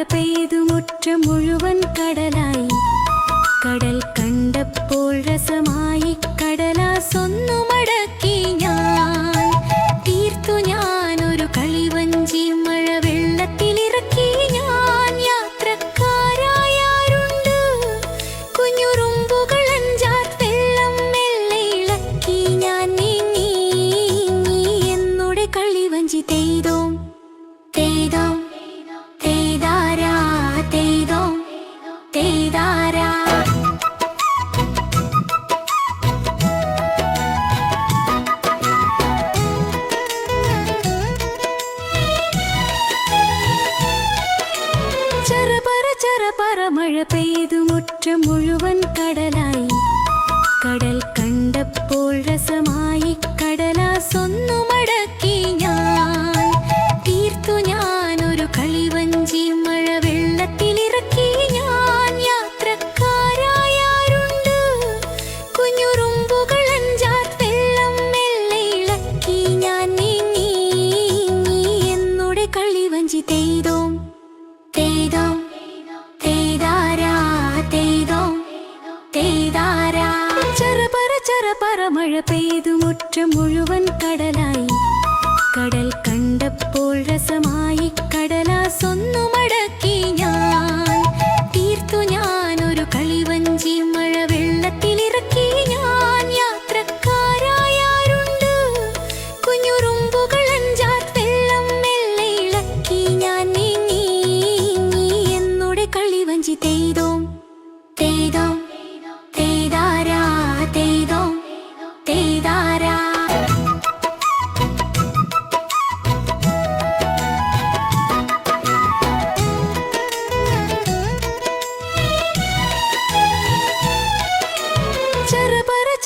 மழை பெய்து முற்ற முழுவன் கடலாய். கடல் கண்ட போல் ரசமாய் ചെറുപറ മഴ പെയ്തു ചെറുപറ ചെറുപറ മഴ പെയ്തു മുറ്റം മുഴുവൻ കടലായി. കടൽ കണ്ടപ്പോൾ രസമായി കടലാസൊന്നു മടക്കി ഞാൻ. തീർത്തു ഒരു കളിവഞ്ചി മഴ വെള്ളത്തിലിറക്കി ഞാൻ. യാത്രക്കാരായാരുണ്ട് കുഞ്ഞുറുമ്പുകൾ അഞ്ചാർ വെള്ളം മെല്ലെ ഇളക്കി ഞാൻ നീങ്ങി. എന്നുടെ കളിവഞ്ചി തെയ്തോം? തെയ്തോം?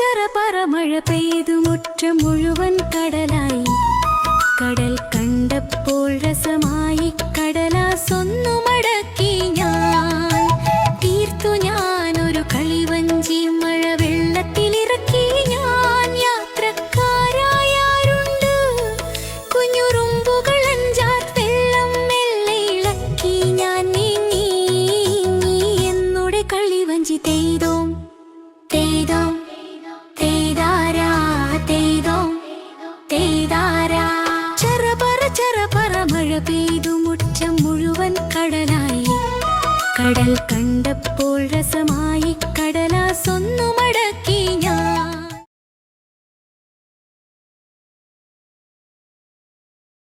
ചെറുപറ മഴ പെയ്തു മുറ്റം മുഴുവൻ കടലായി. കടൽ കണ്ടപ്പോൾ രസമായി കടലാസൊന്നു മടക്കി ഞാൻ. തീർത്തു ഞാനൊരു കളിവഞ്ചി മഴ വെള്ളത്തിലിറക്കി ഞാൻ. യാത്രക്കാരായാരുണ്ട് കുഞ്ഞുറുമ്പുകൾ അഞ്ചാർ വെള്ളം മെല്ലെ ഇളക്കി ഞാൻ നീങ്ങി. എന്നുടെ കളിവഞ്ചി തെയ്തോം കടലായി. കടൽ കണ്ടപ്പോൾ രസമായി കടലാസൊന്നു